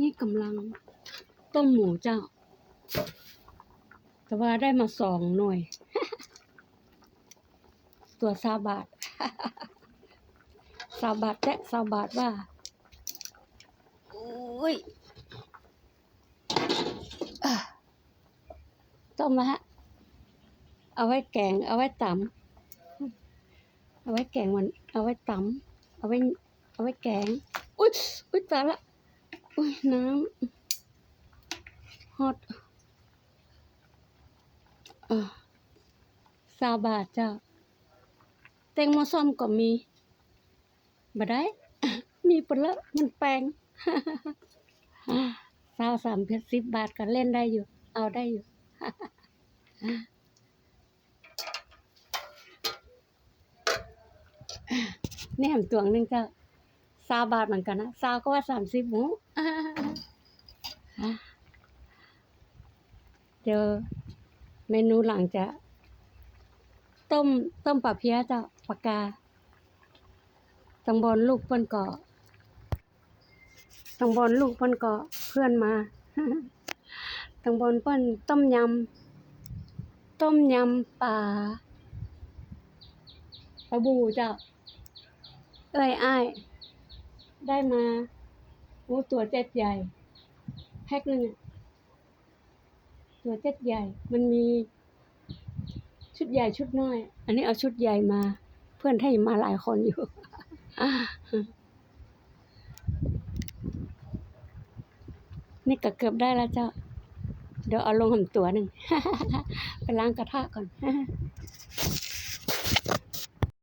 นี่กำลังต้มหมูเจ้า แต่ว่าได้มาสองหน่วย ตัวซาบาทซาบาทแตะซาบาทว่า โอ้ยอะต้มมาฮะ เอาไว้แกง เอาไว้ตำเอาไว้แกงมัน เอาไว้ตำเอาไว้ เอาไว้แกง อุ้ยอุ้ยตายละ อุ้ยน้ำฮอตเออซาบาทเจ้าแตงโมส้มก็มีบ่ได้ มีปละมันแปลงสาวสามเพชรสิบบาทก็เล่นได้อยู่ เอาได้อยู่นี่แหมตวงหนึงเจ้า สาวบาทเหมือนกันนะสาวก็ว่าสามสิบหมูเดี๋ยวเมนูหลังจะ ต้มต้มปลาเพี้ยเจ้าปากกาตังบอลลูกเพิ่นก่อตังบอลลูกเพิ่นก่อเพื่อนมาตังบอลเพิ่นต้มยำต้มยำปลาปลาบูเจ้าเอ้ยอ้าย ได้มาโอ้ตัวเจ็ดใหญ่ แพ็คหนึ่งอะตัวเจ็ดใหญ่ มันมี ชุดใหญ่ชุดน้อย อันนี้เอาชุดใหญ่มา เพื่อนให้มาหลายคนอยู่นี่ก็เกือบได้แล้วเจ้า เดี๋ยวเอาลงหำตัวหนึ่ง ไปล้างกระทะก่อน